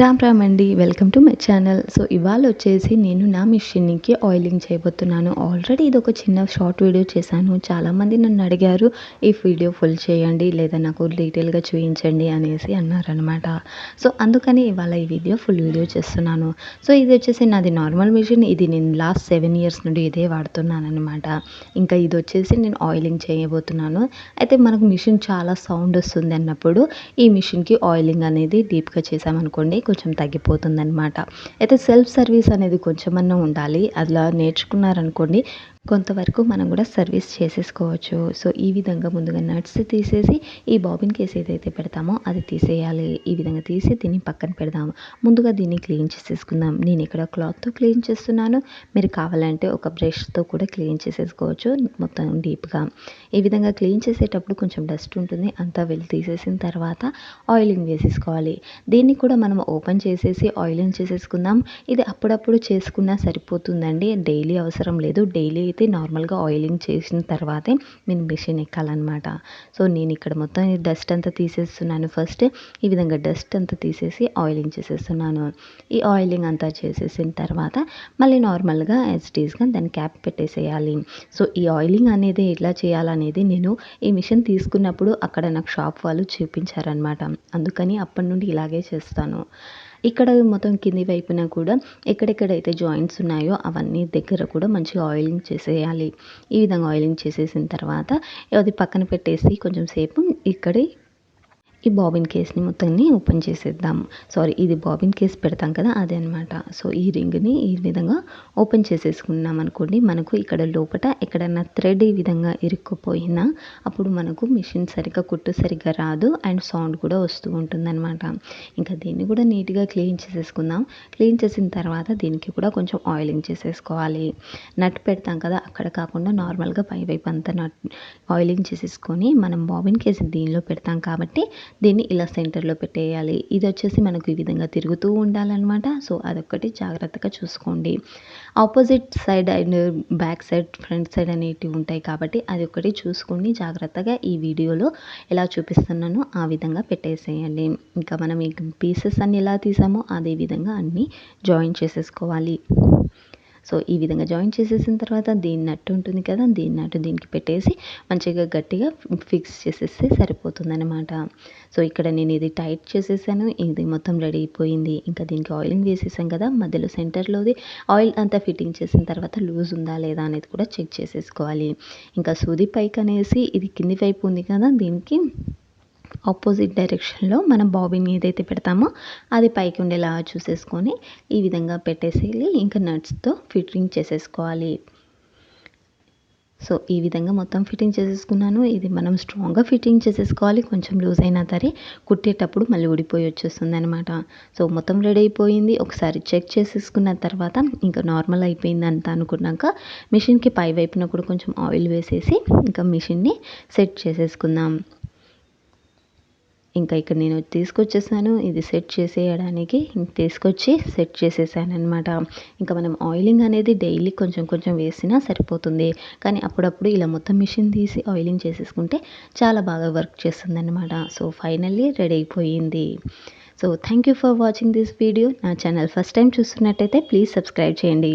రామ్ రామ్ అండి welcome to my channel so ఇవాళ వచ్చేసి నేను నా మిషన్కి ఆయిలింగ్ చేయబోతున్నాను. ఆల్రెడీ ఇది ఒక చిన్న షార్ట్ వీడియో చేశాను. చాలామంది నన్ను అడిగారు ఈ వీడియో ఫుల్ చేయండి లేదా నాకు డీటెయిల్గా చూపించండి అనేసి అన్నారనమాట సో అందుకని ఇవాళ ఈ వీడియో ఫుల్ వీడియో చేస్తున్నాను. సో ఇది వచ్చేసి నాది నార్మల్ మిషన్ ఇది నేను లాస్ట్ సెవెన్ ఇయర్స్ నుండి ఇదే వాడుతున్నాను అనమాట ఇంకా ఇది వచ్చేసి నేను ఆయిలింగ్ చేయబోతున్నాను. అయితే మనకు మిషన్ చాలా సౌండ్ వస్తుంది అన్నప్పుడు ఈ మిషన్కి ఆయిలింగ్ అనేది డీప్గా చేసామనుకోండి కొంచెం తగ్గిపోతుందనమాట అయితే సెల్ఫ్ సర్వీస్ అనేది కొంచెమన్నా ఉండాలి. అలా నేర్చుకున్నారనుకోండి కొంతవరకు మనం కూడా సర్వీస్ చేసేసుకోవచ్చు. సో ఈ విధంగా ముందుగా నట్స్ తీసేసి ఈ బాబిన్ కేస్ ఏదైతే పెడతామో అది తీసేయాలి. ఈ విధంగా తీసి దీన్ని పక్కన పెడదాము. ముందుగా దీన్ని క్లీన్ చేసేసుకుందాం. నేను ఇక్కడ క్లాత్తో క్లీన్ చేస్తున్నాను. మీరు కావాలంటే ఒక బ్రష్తో కూడా క్లీన్ చేసేసుకోవచ్చు మొత్తం డీప్గా. ఈ విధంగా క్లీన్ చేసేటప్పుడు కొంచెం డస్ట్ ఉంటుంది. అంతా వెళ్ళి తీసేసిన తర్వాత ఆయిలింగ్ వేసేసుకోవాలి. దీన్ని కూడా మనం ఓపెన్ చేసేసి ఆయిలింగ్ చేసేసుకుందాం. ఇది అప్పుడప్పుడు చేసుకున్నా సరిపోతుందండి. డైలీ అవసరం లేదు. డైలీ అయితే నార్మల్గా ఆయిలింగ్ చేసిన తర్వాతే నేను మిషన్ ఎక్కాలన్నమాట. సో నేను ఇక్కడ మొత్తం డస్ట్ అంతా తీసేస్తున్నాను. ఫస్ట్ ఈ విధంగా డస్ట్ అంతా తీసేసి ఆయిలింగ్ చేసేస్తున్నాను. ఈ ఆయిలింగ్ అంతా చేసేసిన తర్వాత మళ్ళీ నార్మల్గా యాజ్టీస్గా దాన్ని క్యాప్ పెట్టేసేయాలి. సో ఈ ఆయిలింగ్ అనేది ఎట్లా చేయాలనేది నేను ఈ మిషన్ తీసుకున్నప్పుడు అక్కడ నాకు షాప్ వాళ్ళు చూపించారనమాట అందుకని అప్పటి నుండి ఇలాగే చేస్తాను. ఇక్కడ మొత్తం కింది వైపున కూడా ఎక్కడెక్కడైతే జాయింట్స్ ఉన్నాయో అవన్నీ దగ్గర కూడా మంచిగా ఆయిలింగ్ చేసేయాలి. ఈ విధంగా ఆయిలింగ్ చేసేసిన తర్వాత అది పక్కన పెట్టేసి కొంచెం సేపు ఇక్కడే ఈ బాబిన్ కేస్ని మొత్తాన్ని ఓపెన్ చేసేద్దాం. సారీ ఇది బాబిన్ కేస్ పెడతాం కదా అదే అనమాట సో ఈ రింగ్ని ఈ విధంగా ఓపెన్ చేసేసుకున్నాం అనుకోండి మనకు ఇక్కడ లోపల ఎక్కడన్నా థ్రెడ్ ఈ విధంగా ఇరుక్కుపోయినా అప్పుడు మనకు మిషన్ సరిగ్గా కుట్టు సరిగ్గా రాదు అండ్ సౌండ్ కూడా వస్తూ ఉంటుందన్నమాట. ఇంకా దీన్ని కూడా నీట్గా క్లీన్ చేసేసుకుందాం. క్లీన్ చేసిన తర్వాత దీనికి కూడా కొంచెం ఆయిలింగ్ చేసేసుకోవాలి. నట్ పెడతాం కదా అక్కడ కాకుండా నార్మల్గా పై వైపు అంతా నట్ ఆయిలింగ్ చేసేసుకొని మనం బాబిన్ కేసి దీనిలో పెడతాం కాబట్టి దీన్ని ఇలా సెంటర్లో పెట్టేయాలి. ఇది వచ్చేసి మనకు ఈ విధంగా తిరుగుతూ ఉండాలన్నమాట. సో అదొక్కటి జాగ్రత్తగా చూసుకోండి. Opposite side and back side front side అనేటివి ఉంటాయి కాబట్టి అది ఒకటి చూసుకొని జాగ్రత్తగా ఈ వీడియోలో ఎలా చూపిస్తున్నానో ఆ విధంగా పెట్టేసేయండి. ఇంకా మనం ఈ పీసెస్ అన్ని ఎలా తీసామో అదే విధంగా అన్నీ జాయిన్ చేసేసుకోవాలి. సో ఈ విధంగా జాయిన్ చేసేసిన తర్వాత దీని నట్టు ఉంటుంది కదా దీని నట్టు దీనికి పెట్టేసి మంచిగా గట్టిగా ఫిక్స్ చేసేస్తే సరిపోతుందన్నమాట. సో ఇక్కడ నేను ఇది టైట్ చేసేసాను ఇది మొత్తం రెడీ అయిపోయింది. ఇంకా దీనికి ఆయిలింగ్ వేసేసాం కదా మధ్యలో సెంటర్లోది ఆయిల్ అంతా ఫిట్టింగ్ చేసిన తర్వాత లూజ్ ఉందా లేదా అనేది కూడా చెక్ చేసేసుకోవాలి. ఇంకా సూది పైకి అనేసి ఇది కింది వైపు ఉంది కదా దీనికి ఆపోజిట్ డైరెక్షన్లో మనం బాబిన్ ఏదైతే పెడతామో అది పైకి ఉండేలా చూసేసుకొని ఈ విధంగా పెట్టేసేయాలి. ఇంకా నట్స్తో ఫిట్టింగ్ చేసేసుకోవాలి. సో ఈ విధంగా మొత్తం ఫిట్టింగ్ చేసేసుకున్నాను. ఇది మనం స్ట్రాంగ్గా ఫిట్టింగ్ చేసేసుకోవాలి. కొంచెం లూజ్ అయినా సరే కుట్టేటప్పుడు మళ్ళీ ఊడిపోయి వచ్చేస్తుంది అనమాట సో మొత్తం రెడీ అయిపోయింది. ఒకసారి చెక్ చేసేసుకున్న తర్వాత ఇంకా నార్మల్ అయిపోయింది అంత అనుకున్నాక మిషన్కి పై వైపున కూడా కొంచెం ఆయిల్ వేసేసి ఇంకా మిషన్ని సెట్ చేసేసుకుందాం. ఇంకా ఇక్కడ నేను తీసుకొచ్చేసాను. ఇది సెట్ చేసేయడానికి తీసుకొచ్చి సెట్ చేసేసాను అనమాట ఇంకా మనం ఆయిలింగ్ అనేది డైలీ కొంచెం కొంచెం వేసినా సరిపోతుంది. కానీ అప్పుడప్పుడు ఇలా మొత్తం మిషన్ తీసి ఆయిలింగ్ చేసేసుకుంటే చాలా బాగా వర్క్ చేస్తుంది అనమాట సో ఫైనల్లీ రెడీ అయిపోయింది. So thank you for watching this video నా ఛానల్ ఫస్ట్ టైం చూస్తున్నట్టయితే ప్లీజ్ సబ్స్క్రైబ్ చేయండి.